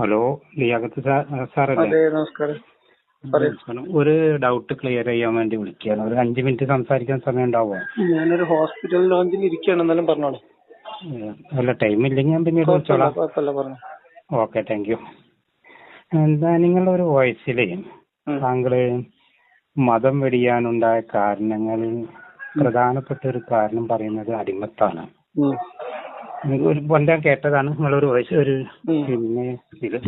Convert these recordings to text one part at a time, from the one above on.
Hello Liaquat sir സാറല്ലേ? നമസ്കാരം. ഒരു ഡൗട്ട് ക്ലിയർ ചെയ്യാൻ വേണ്ടി വിളിക്കുകയാണ്. ഒരു അഞ്ചു മിനിറ്റ് സംസാരിക്കാൻ സമയം ഉണ്ടാവോ ഞാനൊരു ഹോസ്പിറ്റൽ ലോഞ്ചിൽ ഇരിക്കുകയാണ് എന്നാലും പറഞ്ഞോളൂ. അല്ല ടൈം ഇല്ലെങ്കിൽ ഞാൻ പിന്നീട് വിളിച്ചോളാം. ഓക്കെ താങ്ക് യു എന്താ നിങ്ങളുടെ ഒരു വോയിസിൽ താങ്കൾ മതം വെടിയാനുണ്ടായ കാരണങ്ങളിൽ പ്രധാനപ്പെട്ട ഒരു കാരണം പറയുന്നത് അടിമത്താണ്. ഒരു കൊല്ലം കേട്ടതാണ് നിങ്ങളൊരു വോയിസ് ഒരു പിന്നെ ഇത്.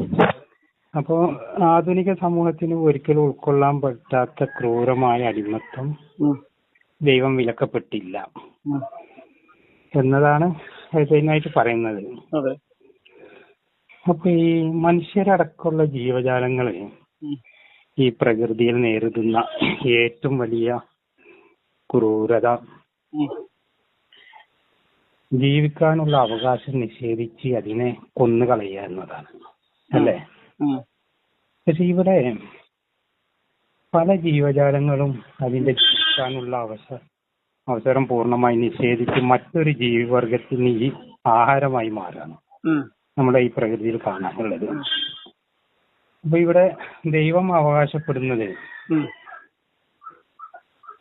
അപ്പോ ആധുനിക സമൂഹത്തിന് ഒരിക്കലും ഉൾക്കൊള്ളാൻ പറ്റാത്ത ക്രൂരമായ അടിമത്തം ദൈവം വിലക്കപ്പെട്ടില്ല. എന്നതാണ് ഇതിനായിട്ട് പറയുന്നത്. അപ്പൊ ഈ മനുഷ്യരടക്കമുള്ള ജീവജാലങ്ങൾ ഈ പ്രകൃതിയിൽ നേരിടുന്ന ഏറ്റവും വലിയ ക്രൂരത ജീവിക്കാനുള്ള അവകാശം നിഷേധിച്ച് അതിനെ കൊന്നുകളയുക എന്നതാണ്. അല്ലേ? പക്ഷെ ഇവിടെ പല ജീവജാലങ്ങളും അതിന്റെ ജീവിക്കാനുള്ള അവസരം അവസരം പൂർണമായി നിഷേധിച്ച് മറ്റൊരു ജീവിവർഗത്തിന് ഈ ആഹാരമായി മാറുകയാണ് നമ്മുടെ ഈ പ്രകൃതിയിൽ കാണാനുള്ളത്. അപ്പൊ ഇവിടെ ദൈവം അവകാശപ്പെടുന്നത്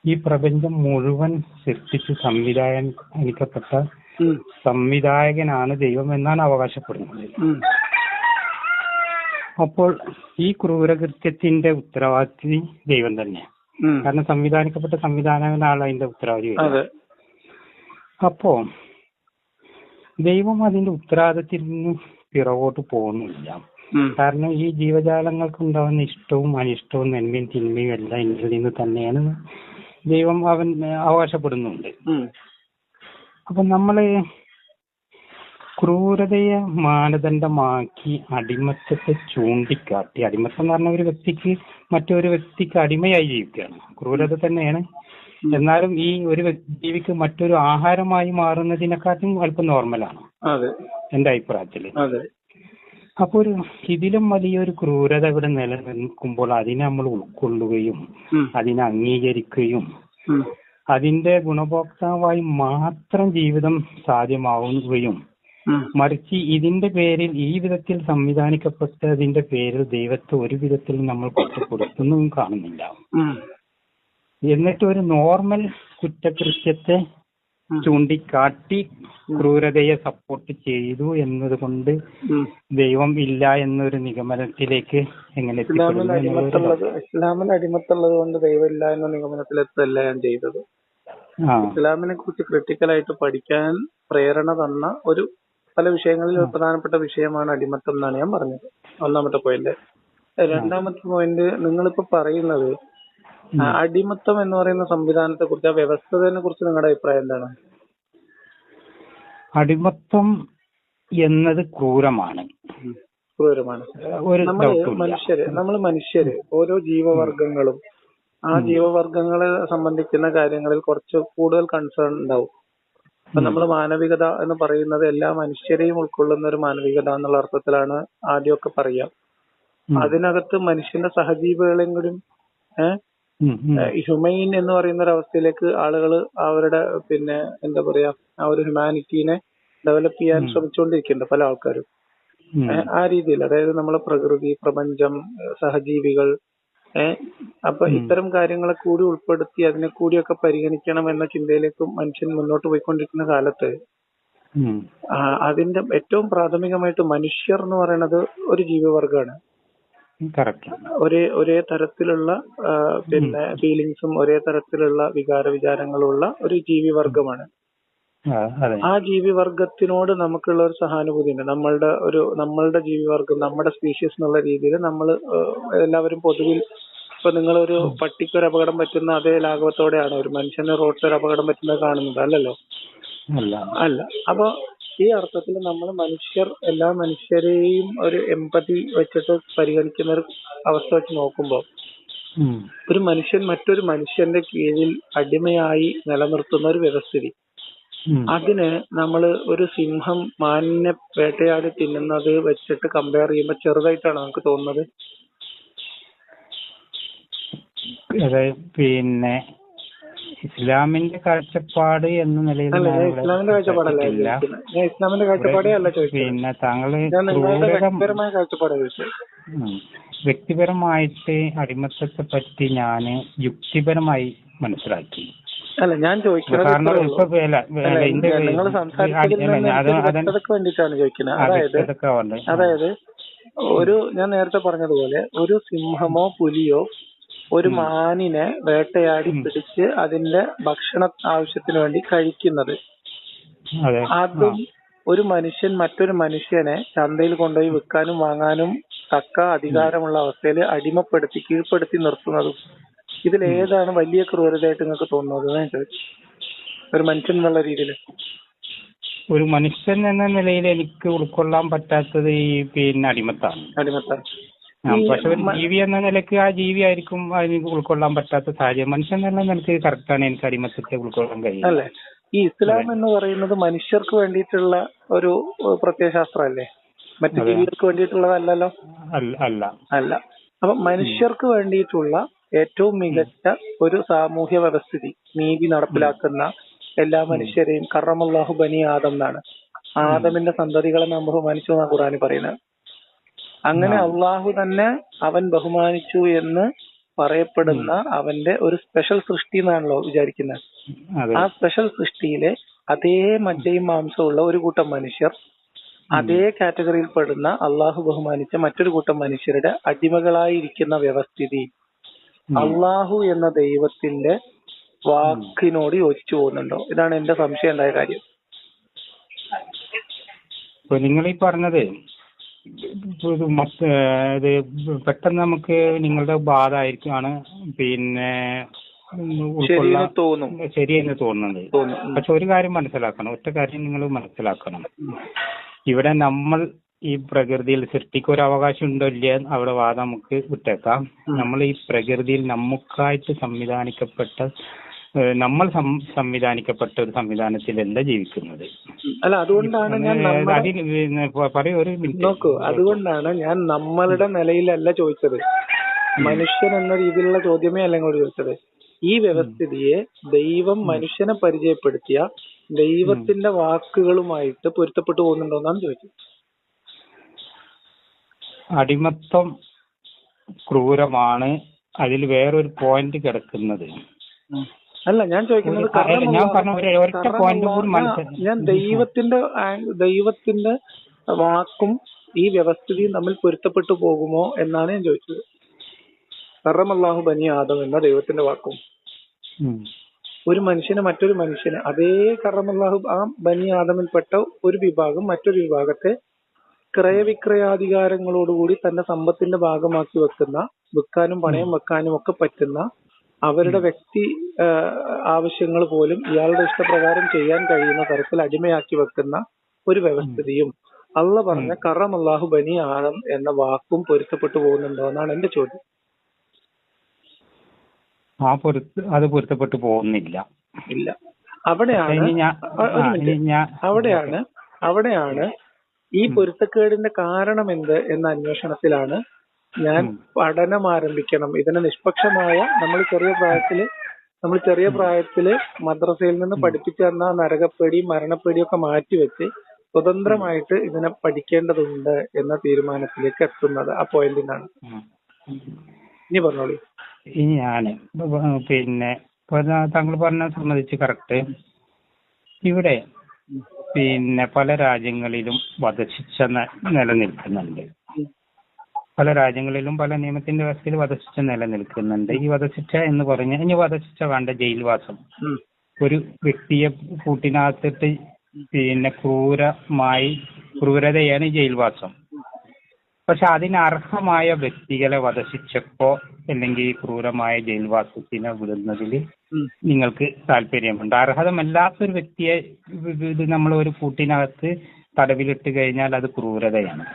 ഈ പ്രപഞ്ചം മുഴുവൻ സൃഷ്ടിച്ച് സംവിധാനിക്കപ്പെട്ട സംവിധായകനാണ് ദൈവം എന്നാണ് അവകാശപ്പെടുന്നത് അപ്പോൾ ഈ ക്രൂരകൃത്യത്തിന്റെ ഉത്തരവാദി ദൈവം തന്നെ കാരണം സംവിധാനിക്കപ്പെട്ട സംവിധാനകനാണ് അതിന്റെ ഉത്തരവാദി അപ്പോ ദൈവം അതിന്റെ ഉത്തരവാദിത്തത്തിൽ നിന്ന് പിറകോട്ട് പോകുന്നില്ല. കാരണം ഈ ജീവജാലങ്ങൾക്ക് ഉണ്ടാവുന്ന ഇഷ്ടവും അനിഷ്ടവും നന്മയും തിന്മയും എല്ലാം ഇതിൽ നിന്ന് തന്നെയാണ് ദൈവം അവൻ അവകാശപ്പെടുന്നുണ്ട്. അപ്പൊ നമ്മൾ ക്രൂരതയെ മാനദണ്ഡമാക്കി അടിമത്തത്തെ ചൂണ്ടിക്കാട്ടി. അടിമത്തം എന്ന് പറഞ്ഞ ഒരു വ്യക്തിക്ക് മറ്റൊരു വ്യക്തിക്ക് അടിമയായി ജീവിക്കുകയാണ്. ക്രൂരത തന്നെയാണ്. എന്നാലും ഈ ഒരു ജീവിക്ക് മറ്റൊരു ആഹാരമായി മാറുന്നതിനെക്കാട്ടും അല്പം നോർമലാണ്. എന്റെ അഭിപ്രായത്തിൽ. അതെ. അപ്പൊ ഒരു ഇതിലും വലിയൊരു ക്രൂരത ഇവിടെ നിലനിൽക്കുമ്പോൾ അതിനെ നമ്മൾ ഉൾക്കൊള്ളുകയും അതിനെ അംഗീകരിക്കുകയും അതിന്റെ ഗുണഭോക്താവായി മാത്രം ജീവിതം സാധ്യമാവുകയും മറിച്ച് ഇതിന്റെ പേരിൽ ഈ വിധത്തിൽ സംവിധാനിക്കപ്പെട്ടതിന്റെ പേരിൽ ദൈവത്തെ ഒരു വിധത്തിൽ നമ്മൾ കുറ്റപ്പെടുത്തുന്നതും കാണുന്നില്ല. എന്നിട്ട് ഒരു നോർമൽ കുറ്റകൃത്യത്തെ ചൂണ്ടിക്കാട്ടി ക്രൂരതയെ സപ്പോർട്ട് ചെയ്തു എന്നതുകൊണ്ട് ദൈവം ഇല്ല എന്നൊരു നിഗമനത്തിലേക്ക് എങ്ങനെ ഇസ്ലാമിന് അടിമത്തുള്ളത് കൊണ്ട് അടിമത്തുള്ളത് കൊണ്ട് ദൈവമില്ല എന്ന നിഗമനത്തിലെത്തല്ല ഞാൻ ചെയ്തത്. ഇസ്ലാമിനെ കുറിച്ച് ക്രിട്ടിക്കലായിട്ട് പഠിക്കാൻ പ്രേരണ തന്ന ഒരു പല വിഷയങ്ങളിൽ പ്രധാനപ്പെട്ട വിഷയമാണ് അടിമത്തം എന്നാണ് ഞാൻ പറഞ്ഞത്. ഒന്നാമത്തെ പോയിന്റ് രണ്ടാമത്തെ പോയിന്റ് നിങ്ങളിപ്പോ പറയുന്നത് അടിമത്തം എന്ന് പറയുന്ന സംവിധാനത്തെ കുറിച്ച് ആ വ്യവസ്ഥതയെ കുറിച്ച് നിങ്ങളുടെ അഭിപ്രായം എന്താണ്? അടിമത്തം എന്നത് ക്രൂരമാണ്. ക്രൂരമാണ്. നമ്മൾ മനുഷ്യര് നമ്മൾ മനുഷ്യര് ഓരോ ജീവവർഗങ്ങളും ആ ജീവവർഗങ്ങളെ സംബന്ധിക്കുന്ന കാര്യങ്ങളിൽ കുറച്ച് കൂടുതൽ കൺസേൺ ഉണ്ടാവും. അപ്പൊ നമ്മൾ മാനവികത എന്ന് പറയുന്നത് എല്ലാ മനുഷ്യരെയും ഉൾക്കൊള്ളുന്ന ഒരു മാനവികത എന്നുള്ള അർത്ഥത്തിലാണ് ആദ്യമൊക്കെ പറയാ. അതിനകത്ത് മനുഷ്യന്റെ സഹജീവികളെയും കൂടി ഏഹ് ഉം. ഹ്യൂമൈൻ എന്ന് പറയുന്ന ഒരു അവസ്ഥയിലേക്ക് ആളുകൾ അവരുടെ പിന്നെ എന്താ പറയാ ആ ഒരു ഹ്യൂമാനിറ്റീനെ ഡെവലപ്പ് ചെയ്യാൻ ശ്രമിച്ചുകൊണ്ടിരിക്കുന്നുണ്ട് പല ആൾക്കാരും. ആ രീതിയിൽ അതായത് നമ്മളെ പ്രകൃതി പ്രപഞ്ചം സഹജീവികൾ ഏഹ് അപ്പൊ ഇത്തരം കാര്യങ്ങളെ കൂടി ഉൾപ്പെടുത്തി അതിനെ കൂടിയൊക്കെ പരിഗണിക്കണം എന്ന ചിന്തയിലേക്ക് മനുഷ്യൻ മുന്നോട്ട് പോയിക്കൊണ്ടിരിക്കുന്ന കാലത്ത് അതിന്റെ ഏറ്റവും പ്രാഥമികമായിട്ട് മനുഷ്യർ എന്ന് പറയുന്നത് ഒരു ജീവിവർഗമാണ് ഒരേ ഒരേ തരത്തിലുള്ള പിന്നെ ഫീലിങ്സും ഒരേ തരത്തിലുള്ള വികാര വിചാരങ്ങളുള്ള ഒരു ജീവി വർഗമാണ് ആ, ജീവി വർഗത്തിനോട് നമുക്കുള്ള ഒരു സഹാനുഭൂതി ഉണ്ട് നമ്മളുടെ ഒരു നമ്മളുടെ ജീവി വർഗം നമ്മുടെ സ്പീഷീസ് എന്നുള്ള രീതിയിൽ നമ്മൾ എല്ലാവരും പൊതുവിൽ ഇപ്പൊ നിങ്ങളൊരു പട്ടിക്ക് ഒരു അപകടം പറ്റുന്ന അതേ ലാഘവത്തോടെയാണ് ഒരു മനുഷ്യന് റോഡ് ഒരു അപകടം പറ്റുന്നത് കാണുന്നത് അല്ലല്ലോ? അല്ല. അല്ല. അപ്പൊ ഈ അർത്ഥത്തിൽ നമ്മൾ മനുഷ്യർ എല്ലാ മനുഷ്യരെയും ഒരു എമ്പതി വെച്ചിട്ട് പരിഗണിക്കുന്ന ഒരു അവസ്ഥ വെച്ച് നോക്കുമ്പോൾ ഒരു മനുഷ്യൻ മറ്റൊരു മനുഷ്യന്റെ കീഴിൽ അടിമയായി നിലനിർത്തുന്ന ഒരു വ്യവസ്ഥിതി. അതിന് നമ്മൾ ഒരു സിംഹം മാനിനെ വേട്ടയാടി തിന്നുന്നത് വെച്ചിട്ട് കമ്പയർ ചെയ്യുമ്പോൾ ചെറുതായിട്ടാണ് നമുക്ക് തോന്നുന്നത്. പിന്നെ ഇസ്ലാമിന്റെ കാഴ്ചപ്പാട് എന്ന നിലയിൽ പിന്നെ ചോദിച്ചത്. വ്യക്തിപരമായിട്ട് അടിമത്തത്തെ പറ്റി ഞാൻ യുക്തിപരമായി മനസ്സിലാക്കി. അല്ല ഞാൻ ചോദിക്കുന്നത് അതായത് ഒരു ഞാൻ നേരത്തെ പറഞ്ഞതുപോലെ ഒരു സിംഹമോ പുലിയോ ഒരു മാനിനെ വേട്ടയാടി പിടിച്ച് അതിന്റെ ഭക്ഷണ ആവശ്യത്തിന് വേണ്ടി കഴിക്കുന്നത്. അതെ. ഒരു മനുഷ്യൻ മറ്റൊരു മനുഷ്യനെ ചന്തയിൽ കൊണ്ടുപോയി വിൽക്കാനും വാങ്ങാനും തക്ക അധികാരമുള്ള അവസ്ഥയിൽ അടിമപ്പെടുത്തി കീഴ്പ്പെടുത്തി നിർത്തുന്നതും ഇതിൽ ഏതാണ് വലിയ ക്രൂരതയായിട്ട് നിങ്ങൾക്ക് തോന്നുന്നത് ഒരു മനുഷ്യൻ എന്നുള്ള രീതിയിൽ. ഒരു മനുഷ്യൻ എന്ന നിലയിൽ എനിക്ക് ഉൾക്കൊള്ളാൻ പറ്റാത്തത് ഈ പിന്നെ അടിമത്താണ്. ഈ പക്ഷെ ഒരു ജീവി എന്ന നിലയ്ക്ക് ആ ജീവി ആയിരിക്കും അതിനെ ഉൾക്കൊള്ളാൻ പറ്റാത്ത സാഹചര്യം. മനുഷ്യൻ എന്ന നിലയ്ക്ക് കറക്റ്റാണ് എനിക്ക് അടിമത്തത്തെ ഉൾക്കൊള്ളാൻ കഴിയും അല്ലേ? ഈ ഇസ്ലാം എന്ന് പറയുന്നത് മനുഷ്യർക്ക് വേണ്ടിയിട്ടുള്ള ഒരു പ്രത്യയശാസ്ത്രമല്ലേ? മറ്റു. ജീവികൾക്ക് വേണ്ടിയിട്ടുള്ളതല്ലല്ലോ? അല്ല അല്ല. അല്ല. അപ്പൊ മനുഷ്യർക്ക് വേണ്ടിയിട്ടുള്ള ഏറ്റവും മികച്ച ഒരു സാമൂഹ്യ വ്യവസ്ഥിതി നീതി നടപ്പിലാക്കുന്ന എല്ലാ മനുഷ്യരെയും കറമല്ലാഹു ബനി ആദം എന്നാണ്. ആദമിന്റെ സന്തതികളെ നാം ബഹുമാനിച്ചു എന്നാണ് ഖുറാനി പറയുന്നത്. അങ്ങനെ അള്ളാഹു തന്നെ അവൻ ബഹുമാനിച്ചു എന്ന് പറയപ്പെടുന്ന അവന്റെ ഒരു സ്പെഷ്യൽ സൃഷ്ടി എന്നാണല്ലോ വിചാരിക്കുന്നത് ആ സ്പെഷ്യൽ സൃഷ്ടിയിലെ അതേ മജ്ജയും മാംസമുള്ള ഒരു കൂട്ടം മനുഷ്യർ അതേ കാറ്റഗറിയിൽ പെടുന്ന അള്ളാഹു ബഹുമാനിച്ച മറ്റൊരു കൂട്ടം മനുഷ്യരുടെ അടിമകളായിരിക്കുന്ന വ്യവസ്ഥിതി. അള്ളാഹു എന്ന ദൈവത്തിന്റെ വാക്കിനോട് യോജിച്ചു പോകുന്നുണ്ടോ? ഇതാണ് എന്റെ സംശയം ഉണ്ടായ കാര്യം. നിങ്ങൾ ഈ പറഞ്ഞത് ഇത് പെട്ടെന്ന് നമുക്ക് നിങ്ങളുടെ ബാധ ആണ് പിന്നെ ശരിയെന്ന് തോന്നും. ശരിയെന്ന് തോന്നുന്നത് പക്ഷെ ഒരു കാര്യം മനസ്സിലാക്കണം. ഒറ്റ കാര്യം നിങ്ങൾ മനസ്സിലാക്കണം. ഇവിടെ നമ്മൾ ഈ പ്രകൃതിയിൽ സൃഷ്ടിക്ക് ഒരു അവകാശം ഉണ്ടോ ഇല്ല അവിടെ വാദം നമുക്ക് വിട്ടേക്കാം. നമ്മൾ ഈ പ്രകൃതിയിൽ നമുക്കായിട്ട് സംവിധാനിക്കപ്പെട്ട നമ്മൾ സം- സംവിധാനിക്കപ്പെട്ട ഒരു സംവിധാനത്തിലല്ല ജീവിക്കുന്നത്. അല്ല അതുകൊണ്ടാണ് ഞാൻ പറയൂ ഒരു നോക്കൂ അതുകൊണ്ടാണ് ഞാൻ നമ്മളുടെ നിലയിലല്ല ചോദിച്ചത്. മനുഷ്യൻ എന്ന രീതിയിലുള്ള ചോദ്യമേ അല്ല ഇങ്ങോട്ട് ചോദിച്ചത്. ഈ വ്യവസ്ഥിതിയെ ദൈവം മനുഷ്യനെ പരിചയപ്പെടുത്തിയ ദൈവത്തിന്റെ വാക്കുകളുമായിട്ട് പൊരുത്തപ്പെട്ടു പോകുന്നുണ്ടോന്നാണ് ചോദിച്ചത്. അടിമത്വം ക്രൂരമാണ്. അതിൽ വേറൊരു പോയിന്റ് കിടക്കുന്നത്. അല്ല ഞാൻ ചോദിക്കുന്നത് കാരണം ഞാൻ ദൈവത്തിന്റെ ദൈവത്തിന്റെ വാക്കും ഈ വ്യവസ്ഥിതിയും തമ്മിൽ പൊരുത്തപ്പെട്ടു പോകുമോ എന്നാണ് ഞാൻ ചോദിച്ചത്. കറമല്ലാഹു ബനി ആദം എന്ന ദൈവത്തിന്റെ വാക്കും. ഒരു മനുഷ്യന് മറ്റൊരു മനുഷ്യന് അതേ കറമല്ലാഹു ആ ബനി ആദമിൽപ്പെട്ട ഒരു വിഭാഗം മറ്റൊരു വിഭാഗത്തെ ക്രയവിക്രയാധികാരങ്ങളോടുകൂടി തന്റെ സമ്പത്തിന്റെ ഭാഗമാക്കി വെക്കുന്ന വിൽക്കാനും പണയം വെക്കാനും ഒക്കെ പറ്റുന്ന അവരുടെ വ്യക്തി ആവശ്യങ്ങൾ പോലും ഇയാളുടെ ഇഷ്ടപ്രകാരം ചെയ്യാൻ കഴിയുന്ന തരത്തിൽ അടിമയാക്കി വെക്കുന്ന ഒരു വ്യവസ്ഥിതിയും അള്ള പറഞ്ഞ കറമല്ലാഹു ബനി ആദം എന്ന വാക്കും പൊരുത്തപ്പെട്ടു പോകുന്നുണ്ടോ എന്നാണ് എന്റെ ചോദ്യം. ആ പൊരുത്ത് അത് പൊരുത്തപ്പെട്ടു പോകുന്നില്ല. ഇല്ല. അവിടെയാണ് അവിടെയാണ് അവിടെയാണ് ഈ പൊരുത്തക്കേടിന്റെ കാരണം എന്ത് എന്ന അന്വേഷണത്തിലാണ് ഞാൻ പഠനം ആരംഭിക്കണം. ഇതിന് നിഷ്പക്ഷമായ നമ്മൾ ചെറിയ പ്രായത്തിൽ നമ്മൾ ചെറിയ പ്രായത്തിൽ മദ്രസയിൽ നിന്ന് പഠിപ്പിച്ചു തന്ന നരകപ്പേടി നരകപ്പേടിയും മരണപ്പേടിയും ഒക്കെ മാറ്റിവെച്ച് സ്വതന്ത്രമായിട്ട് ഇതിനെ പഠിക്കേണ്ടതുണ്ട് എന്ന തീരുമാനത്തിലേക്ക് എത്തുന്നത് ആ പോയിന്റിനാണ്. ഇനി പറഞ്ഞോളൂ. ഇനി ഞാൻ പിന്നെ താങ്കൾ പറഞ്ഞ സംബന്ധിച്ച് കറക്റ്റ് ഇവിടെ പിന്നെ പല രാജ്യങ്ങളിലും വധശിക്ഷ നിലനിൽക്കുന്നുണ്ട്. പല രാജ്യങ്ങളിലും പല നിയമത്തിന്റെ വ്യവസ്ഥയിൽ വധശിക്ഷ നിലനിൽക്കുന്നുണ്ട് ഈ വധശിക്ഷ എന്ന് പറഞ്ഞ ഇനി വധശിക്ഷ വേണ്ട ജയിൽവാസം. ഒരു വ്യക്തിയെ കൂട്ടിനകത്തിട്ട് പിന്നെ ക്രൂരമായി ക്രൂരതയാണ് ജയിൽവാസം പക്ഷെ അതിന് അർഹമായ വ്യക്തികളെ വധശിക്ഷക്കോ അല്ലെങ്കിൽ ക്രൂരമായ ജയിൽവാസത്തിനെ വിടുന്നതിൽ. നിങ്ങൾക്ക് താല്പര്യമുണ്ട് അർഹതമല്ലാത്ത ഒരു വ്യക്തിയെ ഇത് നമ്മൾ ഒരു കൂട്ടിനകത്ത് തടവിലിട്ട് കഴിഞ്ഞാൽ അത് ക്രൂരതയാണ്.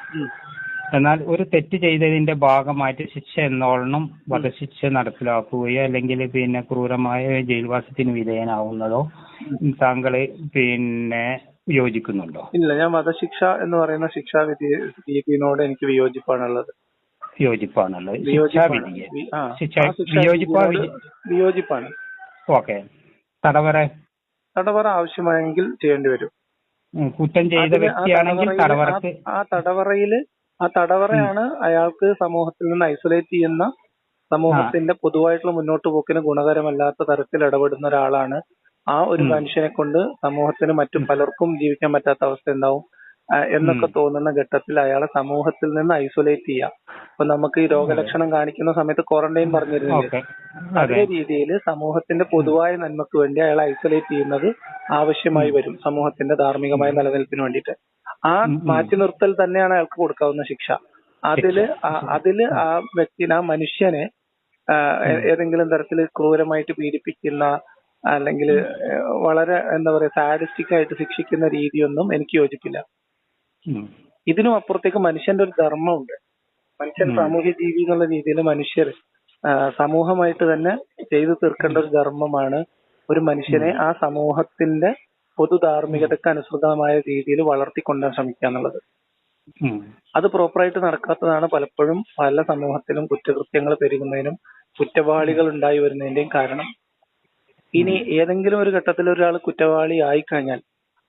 എന്നാൽ ഒരു തെറ്റ് ചെയ്തതിന്റെ ഭാഗമായിട്ട് ശിക്ഷ എന്നോണം വധശിക്ഷ നടപ്പിലാക്കുകയോ അല്ലെങ്കിൽ പിന്നെ ക്രൂരമായ ജയിൽവാസത്തിന് വിധേയനാവുന്നതോ താങ്കൾ പിന്നെ യോജിക്കുന്നുണ്ടോ? ഇല്ല ഞാൻ വധശിക്ഷ എന്ന് പറയുന്ന ശിക്ഷാവിധി വിധിയോട് എനിക്ക് വിയോജിപ്പാണുള്ളത്. വിയോജിപ്പാണുള്ളത്. വിയോജിപ്പാണ്. ശിക്ഷ ശിക്ഷാ ഓക്കെ. തടവറ തടവറ ആവശ്യമായെങ്കിൽ ചെയ്യേണ്ടി വരും. കുറ്റം ചെയ്ത വ്യക്തിയാണെങ്കിൽ ആ- ആ തടവറയിൽ ആ തടവറയാണ് അയാൾക്ക് സമൂഹത്തിൽ നിന്ന് ഐസൊലേറ്റ് ചെയ്യുന്ന സമൂഹത്തിന്റെ പൊതുവായിട്ടുള്ള മുന്നോട്ട് പോക്കിന് ഗുണകരമല്ലാത്ത തരത്തിൽ ഇടപെടുന്ന ഒരാളാണ്. ആ ഒരു മനുഷ്യനെ കൊണ്ട് സമൂഹത്തിന് മറ്റു പലർക്കും ജീവിക്കാൻ പറ്റാത്ത അവസ്ഥ ഉണ്ടാവും. എന്നൊക്കെ തോന്നുന്ന ഘട്ടത്തിൽ അയാളെ സമൂഹത്തിൽ നിന്ന് ഐസൊലേറ്റ് ചെയ്യാം. അപ്പൊ നമുക്ക് ഈ രോഗലക്ഷണം കാണിക്കുന്ന സമയത്ത് ക്വാറന്റൈൻ പറഞ്ഞിരുന്നില്ലേ? അതേ രീതിയിൽ സമൂഹത്തിന്റെ പൊതുവായ നന്മക്ക് വേണ്ടി അയാളെ ഐസൊലേറ്റ് ചെയ്യുന്നത് ആവശ്യമായി വരും സമൂഹത്തിന്റെ ധാർമ്മികമായ നിലനിൽപ്പിന് വേണ്ടിയിട്ട്. ആ. മാറ്റി നിർത്തൽ തന്നെയാണ് അയാൾക്ക് കൊടുക്കാവുന്ന ശിക്ഷ. അതിൽ അതിൽ ആ വ്യക്തിനെ ആ മനുഷ്യനെ ഏതെങ്കിലും തരത്തിൽ ക്രൂരമായിട്ട് പീഡിപ്പിക്കുന്ന അല്ലെങ്കിൽ വളരെ എന്താ പറയാ സാഡിസ്റ്റിക് ആയിട്ട് ശിക്ഷിക്കുന്ന രീതിയൊന്നും എനിക്ക് യോജിപ്പില്ല. ഇതിനും അപ്പുറത്തേക്ക് മനുഷ്യന്റെ ഒരു ധർമ്മമുണ്ട്. മനുഷ്യൻ സാമൂഹ്യ ജീവി എന്നുള്ള രീതിയിൽ മനുഷ്യർ സമൂഹമായിട്ട് തന്നെ ചെയ്തു തീർക്കേണ്ട ഒരു ധർമ്മമാണ് ഒരു മനുഷ്യനെ ആ സമൂഹത്തിന്റെ പൊതു ധാർമ്മികതയ്ക്ക് അനുസൃതമായ രീതിയിൽ വളർത്തിക്കൊണ്ടാൻ ശ്രമിക്കുക എന്നുള്ളത്. അത് പ്രോപ്പറായിട്ട് നടക്കാത്തതാണ് പലപ്പോഴും പല സമൂഹത്തിലും കുറ്റകൃത്യങ്ങൾ പെരുകുന്നതിനും കുറ്റവാളികൾ ഉണ്ടായി വരുന്നതിന്റെയും കാരണം. ഇനി ഏതെങ്കിലും ഒരു ഘട്ടത്തിൽ ഒരാൾ കുറ്റവാളി ആയിക്കഴിഞ്ഞാൽ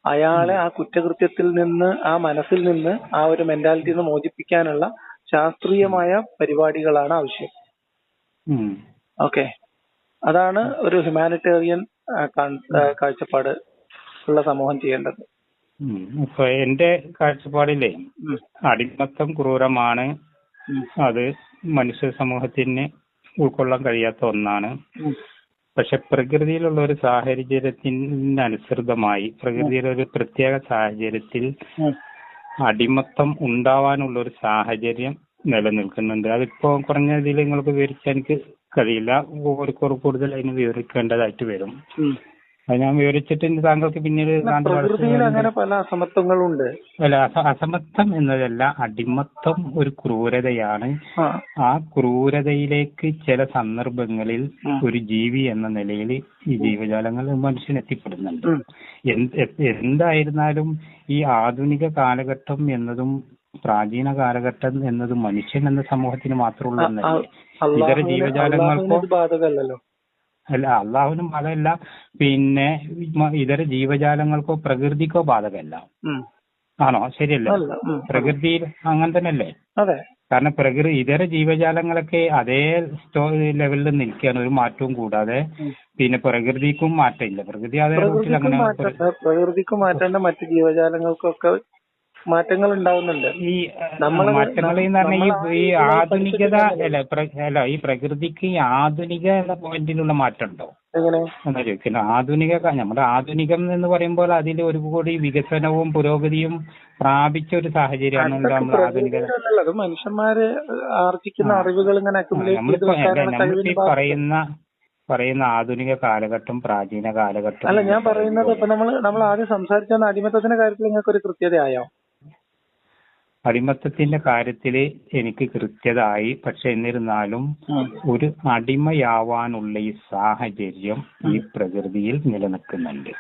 അയാളെ ആ കുറ്റകൃത്യത്തിൽ നിന്ന് ആ മനസ്സിൽ നിന്ന് ആ ഒരു മെന്റാലിറ്റിയിൽ നിന്ന് മോചിപ്പിക്കാനുള്ള ശാസ്ത്രീയമായ പരിപാടികളാണ് ആവശ്യം. ഓക്കെ. അതാണ് ഒരു ഹ്യൂമാനിറ്റേറിയൻ കാഴ്ചപ്പാട് ഉള്ള സമൂഹം ചെയ്യേണ്ടത്. ഇപ്പൊ എന്റെ കാഴ്ചപ്പാടില്ലേ അടിമത്തം ക്രൂരമാണ് അത് മനുഷ്യ സമൂഹത്തിന് ഉൾക്കൊള്ളാൻ കഴിയാത്ത ഒന്നാണ്. പക്ഷെ പ്രകൃതിയിലുള്ള ഒരു സാഹചര്യത്തിനനുസൃതമായി പ്രകൃതിയിലെ ഒരു പ്രത്യേക സാഹചര്യത്തിൽ. അടിമത്തം ഉണ്ടാവാനുള്ള ഒരു സാഹചര്യം നിലനിൽക്കുന്നുണ്ട് അതിപ്പോ കുറഞ്ഞ രീതിയിൽ നിങ്ങൾക്ക് വിവരിക്കാൻ എനിക്ക് കഴിയില്ല കൂടുതൽ അതിന് വിവരിക്കേണ്ടതായിട്ട് വരും. അത് ഞാൻ വിവരിച്ചിട്ട് താങ്കൾക്ക് പിന്നീട് പ്രകൃതിയിൽ അങ്ങനെ പല അസമത്വങ്ങളുണ്ട്. അല്ല അസമത്വം എന്നതല്ല അടിമത്വം ഒരു ക്രൂരതയാണ്. ആ. ക്രൂരതയിലേക്ക് ചില സന്ദർഭങ്ങളിൽ ഒരു ജീവി എന്ന നിലയിൽ ഈ ജീവജാലങ്ങൾ മനുഷ്യൻ എത്തിപ്പെടുന്നുണ്ട്. എന്തായിരുന്നാലും ഈ ആധുനിക കാലഘട്ടം എന്നതും പ്രാചീന കാലഘട്ടം എന്നതും മനുഷ്യൻ എന്ന സമൂഹത്തിന് മാത്രമുള്ള ഒന്നല്ലേ. ഇതര ജീവജാലങ്ങൾക്കും അല്ല അള്ളാഹുവിനും ബാധകല്ല പിന്നെ മ- ഇതര ജീവജാലങ്ങൾക്കോ പ്രകൃതിക്കോ ബാധകമല്ല. ഉം. ആണോ? ശരിയല്ലേ? അല്ല ഉം. പ്രകൃതിയിൽ അങ്ങനെ തന്നെയല്ലേ? അതെ. കാരണം പ്രകൃതി ഇതര ജീവജാലങ്ങളൊക്കെ അതേ സ്റ്റോ ലെവലിൽ നിൽക്കുകയാണ്. ഒരു മാറ്റവും കൂടാതെ ഉം. പിന്നെ പ്രകൃതിക്കും മാറ്റമില്ല. പ്രകൃതി അതേ റൂട്ടിൽ പ്രകൃതിക്കും അങ്ങനെ മാറ്റ പ്രകൃതിക്കും മാറ്റേണ്ട മറ്റു ജീവജാലങ്ങൾക്കൊക്കെ മാറ്റങ്ങൾ ഉണ്ടാവുന്നുണ്ട് ഈ മാറ്റങ്ങൾ എന്ന് പറഞ്ഞാൽ ഈ ആധുനികത അല്ല അല്ല ഈ പ്രകൃതിക്ക് ഈ ആധുനിക എന്ന പോയിന്റിലുള്ള മാറ്റം ഉണ്ടോ എങ്ങനെ? എന്നാ ചോദിക്കുന്നത് ആധുനിക നമ്മുടെ ആധുനികം എന്ന് പറയുമ്പോൾ അതിൽ ഒരു കൂടി വികസനവും പുരോഗതിയും പ്രാപിച്ച ഒരു സാഹചര്യമാണ് നമ്മൾ അത് മനുഷ്യന്മാര് ആർജിക്കുന്ന അറിവുകൾ ഇങ്ങനെ നമ്മളിപ്പോ. പറയുന്ന പറയുന്ന ആധുനിക കാലഘട്ടം പ്രാചീന കാലഘട്ടം അല്ല ഞാൻ പറയുന്നത് ഇപ്പൊ നമ്മൾ നമ്മൾ ആദ്യം സംസാരിച്ച അടിമത്തത്തിന്റെ കാര്യത്തിൽ നിങ്ങൾക്ക് ഒരു കൃത്യതയായോ? അടിമത്തത്തിന്റെ കാര്യത്തിൽ എനിക്ക് കൃത്യതായി പക്ഷെ എന്നിരുന്നാലും ഒരു അടിമയാവാനുള്ള ഈ സാഹചര്യം ഈ പ്രകൃതിയിൽ നിലനിൽക്കുന്നുണ്ട്.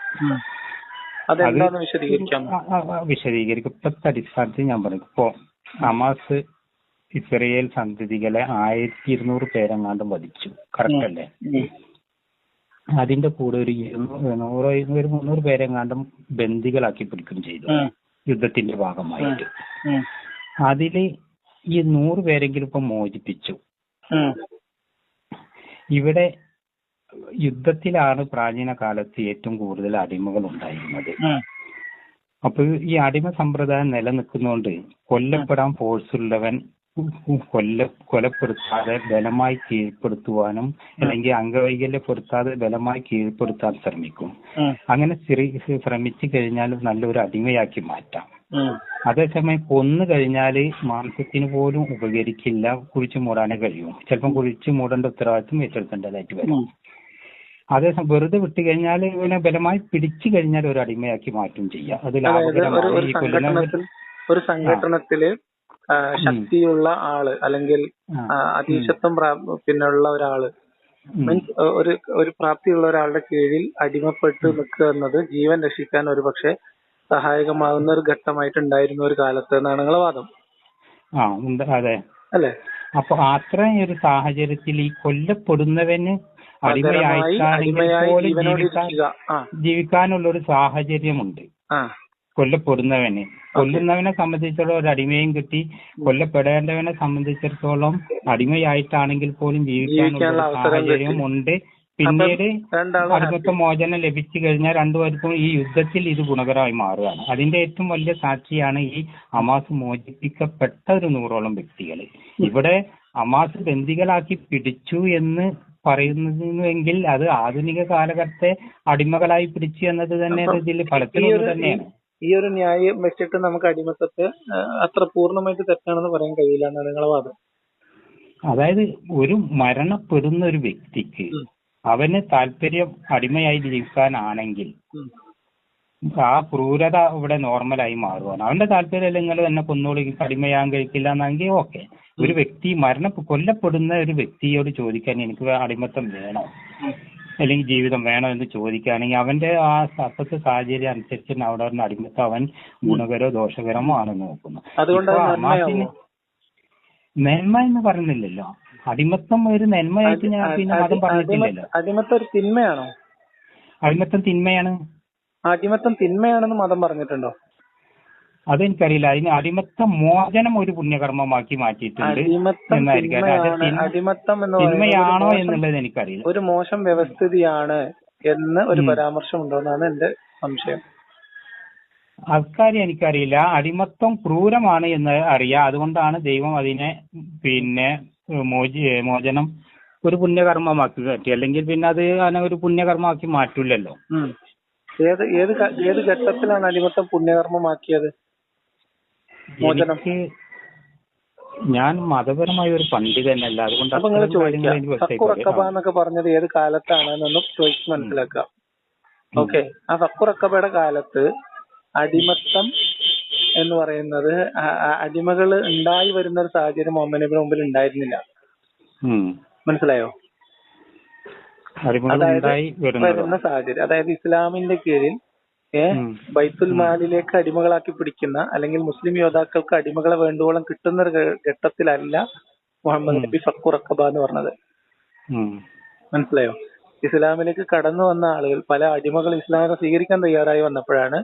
വിശദീകരിക്കാം. ഇപ്പത്തെ അടിസ്ഥാനത്തിൽ ഞാൻ പറയും ഇപ്പോ ഹമാസ് ഇസ്രയേൽ സന്തതികളെ ആയിരത്തി ഇരുന്നൂറ് പേരെങ്ങാണ്ടും വധിച്ചു. കറക്റ്റ് അല്ലേ? അതിന്റെ കൂടെ ഒരു നൂറ് ഒരു മുന്നൂറ് പേരെങ്ങാണ്ടും ബന്ദികളാക്കി പിടിക്കുകയും ചെയ്തു. യുദ്ധത്തിന്റെ ഭാഗമായിട്ട്. അതിൽ ഈ നൂറ് പേരെങ്കിലും ഇപ്പൊ മോചിപ്പിച്ചു ഇവിടെ യുദ്ധത്തിലാണ് പ്രാചീന കാലത്ത് ഏറ്റവും കൂടുതൽ അടിമകൾ ഉണ്ടായിരുന്നത്. അപ്പൊ ഈ അടിമ സമ്പ്രദായം നിലനിൽക്കുന്നോണ്ട് കൊല്ലപ്പെടാൻ ഫോഴ്സുള്ളവൻ കൊല്ല കൊലപ്പെടുത്താതെ ബലമായി കീഴ്പ്പെടുത്തുവാനും അല്ലെങ്കിൽ അംഗവൈകല്യപ്പെടുത്താതെ ബലമായി കീഴ്പ്പെടുത്താൻ ശ്രമിക്കും. അങ്ങനെ ശ്ര- ശ്രമിച്ചു കഴിഞ്ഞാൽ നല്ലൊരു അടിമയാക്കി മാറ്റാം. അതേ അതേസമയം കൊന്നു കഴിഞ്ഞാൽ മാംസത്തിന് പോലും ഉപകരിക്കില്ല കുഴിച്ചു മൂടാനേ കഴിയും. ചിലപ്പം കുഴിച്ചു മൂടേണ്ട ഉത്തരവാദിത്വം ഏറ്റെടുക്കേണ്ടതായിട്ട് വരും. അതേസമയം വെറുതെ വിട്ടു കഴിഞ്ഞാൽ ഇവനെ ബലമായി പിടിച്ചു കഴിഞ്ഞാൽ ഒരു അടിമയാക്കി മാറ്റും ചെയ്യാം. അത് ലാഭകരമായി ഒരു സംഘടനത്തിൽ ശക്തിയുള്ള ആൾ അല്ലെങ്കിൽ അതീശത്വം പിന്നുള്ള ഒരാൾ. മീൻസ് ഒരു ഒരു പ്രാപ്തിയുള്ള ഒരാളുടെ കീഴിൽ അടിമപ്പെട്ട് നിൽക്കുക എന്നത് ജീവൻ രക്ഷിക്കാൻ ഒരു പക്ഷെ സഹായകമാകുന്ന ഒരു ഘട്ടമായിട്ട് ഉണ്ടായിരുന്ന ഒരു കാലത്ത് എന്നാണ് നിങ്ങളെ വാദം. ആ ഉണ്ട് അതെ. അല്ലേ? അപ്പൊ അത്രയും ഒരു സാഹചര്യത്തിൽ ഈ കൊല്ലപ്പെടുന്നവന് അടിമയായി ജീവിക്കാനുള്ള ഒരു സാഹചര്യമുണ്ട്. ആ. കൊല്ലപ്പെടുന്നവന്. കൊല്ലുന്നവനെ സംബന്ധിച്ചിടത്തോളം ഒരു അടിമയും കിട്ടി. കൊല്ലപ്പെടേണ്ടവനെ സംബന്ധിച്ചിടത്തോളം അടിമയായിട്ടാണെങ്കിൽ പോലും ജീവിക്കാനുള്ള ഒരു സാഹചര്യം ഉണ്ട്. പിന്നീട് അടിമത്വ മോചനം ലഭിച്ചു കഴിഞ്ഞാൽ രണ്ടുപേർക്കും ഈ യുദ്ധത്തിൽ ഇത് ഗുണകരമായി മാറുകയാണ്. അതിന്റെ ഏറ്റവും വലിയ സാക്ഷിയാണ് ഈ അമാസ് മോചിപ്പിക്കപ്പെട്ട ഒരു നൂറോളം വ്യക്തികൾ. ഇവിടെ അമാസ് ബന്ദികളാക്കി പിടിച്ചു എന്ന് പറയുന്നുവെങ്കിൽ അത് ആധുനിക കാലഘട്ടത്തെ അടിമകളായി പിടിച്ചു എന്നത് തന്നെ ഇതിൽ ഈ തന്നെയാണ്. ഈ ഒരു ന്യായം വെച്ചിട്ട് നമുക്ക് അടിമത്തത്തെ അത്ര പൂർണമായിട്ട് തെറ്റാണെന്ന് പറയാൻ കഴിയില്ല എന്നാണ് നിങ്ങളെ വാദം. അതായത് ഒരു മരണപ്പെടുന്ന ഒരു വ്യക്തിക്ക്. അവന് താല്പര്യം അടിമയായി ജീവിക്കാനാണെങ്കിൽ ആ ക്രൂരത ഇവിടെ നോർമലായി മാറുവാണ്. അവന്റെ താല്പര്യം നിങ്ങൾ തന്നെ കൊന്നോളി അടിമയാൻ കഴിക്കില്ല എന്നെങ്കിൽ ഓക്കെ. ഒരു വ്യക്തി മരണ കൊല്ലപ്പെടുന്ന ഒരു വ്യക്തിയോട് ചോദിക്കാൻ എനിക്ക് അടിമത്തം വേണോ. അല്ലെങ്കിൽ ജീവിതം വേണോ എന്ന് ചോദിക്കുകയാണെങ്കിൽ അവന്റെ ആ അപ്പത്തെ സാഹചര്യം അനുസരിച്ച് അവിടെ വരുന്ന അടിമത്തം അവൻ ഗുണകരോ ദോഷകരമോ ആണെന്ന് നോക്കുന്നു. നന്മ എന്ന് പറയുന്നില്ലല്ലോ അടിമത്തം ഒരു നന്മയായിട്ട് ഞാൻ പിന്നെ മതം പറഞ്ഞിട്ടില്ലല്ലോ. അടിമ- അടിമത്തം ഒരു തിന്മയാണോ? അടിമത്തം തിന്മയാണ്. അടിമത്തം തിന്മയാണെന്ന് മതം പറഞ്ഞിട്ടുണ്ടോ? അതെനിക്കറിയില്ല. അതിന് അടിമത്ത മോചനം ഒരു പുണ്യകർമ്മമാക്കി മാറ്റിയിട്ടുണ്ട് എന്നായിരിക്കും. അടിമത്തം തിന്മയാണോ എന്നുള്ളത് എനിക്കറിയില്ല. ഒരു മോശം വ്യവസ്ഥിതിയാണ് എന്ന് ഒരു. പരാമർശം ഉണ്ടോന്നാണ് എന്റെ സംശയം. അക്കാര്യം എനിക്കറിയില്ല. അടിമത്തം ക്രൂരമാണ് എന്ന് അറിയാം. അതുകൊണ്ടാണ് ദൈവം അതിനെ പിന്നെ മോചി മോചനം ഒരു പുണ്യകർമ്മമാക്കി മാറ്റി. അല്ലെങ്കിൽ പിന്നെ അത് അതിനെ ഒരു പുണ്യകർമ്മമാക്കി മാറ്റില്ലല്ലോ. ഏത് ഏത് ഏത് ഘട്ടത്തിലാണ് അടിമത്തം പുണ്യകർമ്മമാക്കിയത്? എനിക്ക് ഞാൻ മതപരമായ ഒരു പണ്ഡിതനല്ല അതുകൊണ്ട്. എന്നൊക്കെ പറഞ്ഞത് ഏത് കാലത്താണ് എന്നൊന്നും ചോദിച്ച് മനസ്സിലാക്കുക ഓക്കെ. ആ ഫക്കുറക്കബയുടെ കാലത്ത് അടിമത്തം എന്ന് പറയുന്നത് അടിമകൾ ഉണ്ടായി വരുന്ന ഒരു സാഹചര്യം മുഹമ്മദ് നബിയുടെ മുമ്പിൽ ഉണ്ടായിരുന്നില്ല. മനസ്സിലായോ? അതായത് വരുന്ന സാഹചര്യം. അതായത് ഇസ്ലാമിന്റെ കീഴിൽ. ബൈത്തുൽ മാലിലേക്ക് അടിമകളാക്കി പിടിക്കുന്ന അല്ലെങ്കിൽ മുസ്ലിം യോദ്ധാക്കൾക്ക് അടിമകളെ വേണ്ടുവോളം കിട്ടുന്ന ഒരു ഘട്ടത്തിലല്ല മുഹമ്മദ് നബി ഫക്കുറക്കബ എന്ന് പറഞ്ഞത്. മനസ്സിലായോ? ഇസ്ലാമിലേക്ക് കടന്നു വന്ന ആളുകൾ പല അടിമകൾ ഇസ്ലാമിനെ സ്വീകരിക്കാൻ തയ്യാറായി വന്നപ്പോഴാണ്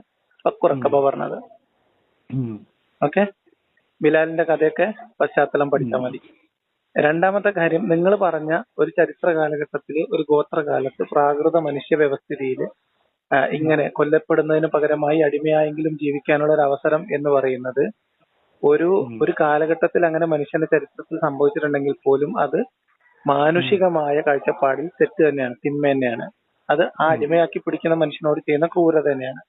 ഫക്കുറക്കബ പറഞ്ഞത്. ഉം. ഓക്കെ? ബിലാലിന്റെ കഥയൊക്കെ പശ്ചാത്തലം പഠിച്ചാൽ മതി. രണ്ടാമത്തെ കാര്യം നിങ്ങൾ പറഞ്ഞ ഒരു ചരിത്ര കാലഘട്ടത്തിൽ ഒരു ഗോത്രകാലത്ത് പ്രാകൃത മനുഷ്യ വ്യവസ്ഥിതിയിൽ ഇങ്ങനെ കൊല്ലപ്പെടുന്നതിന് പകരമായി അടിമയായെങ്കിലും ജീവിക്കാനുള്ള ഒരു അവസരം എന്ന് പറയുന്നത് ഒരു ഒരു കാലഘട്ടത്തിൽ അങ്ങനെ മനുഷ്യന്റെ ചരിത്രത്തിൽ സംഭവിച്ചിട്ടുണ്ടെങ്കിൽ പോലും അത് മാനുഷികമായ കാഴ്ചപ്പാടിൽ തെറ്റ് തന്നെയാണ് തിന്മ തന്നെയാണ്. അത് ആ അടിമയാക്കി പിടിക്കുന്ന മനുഷ്യനോട് ചെയ്യുന്ന ക്രൂരത തന്നെയാണ്.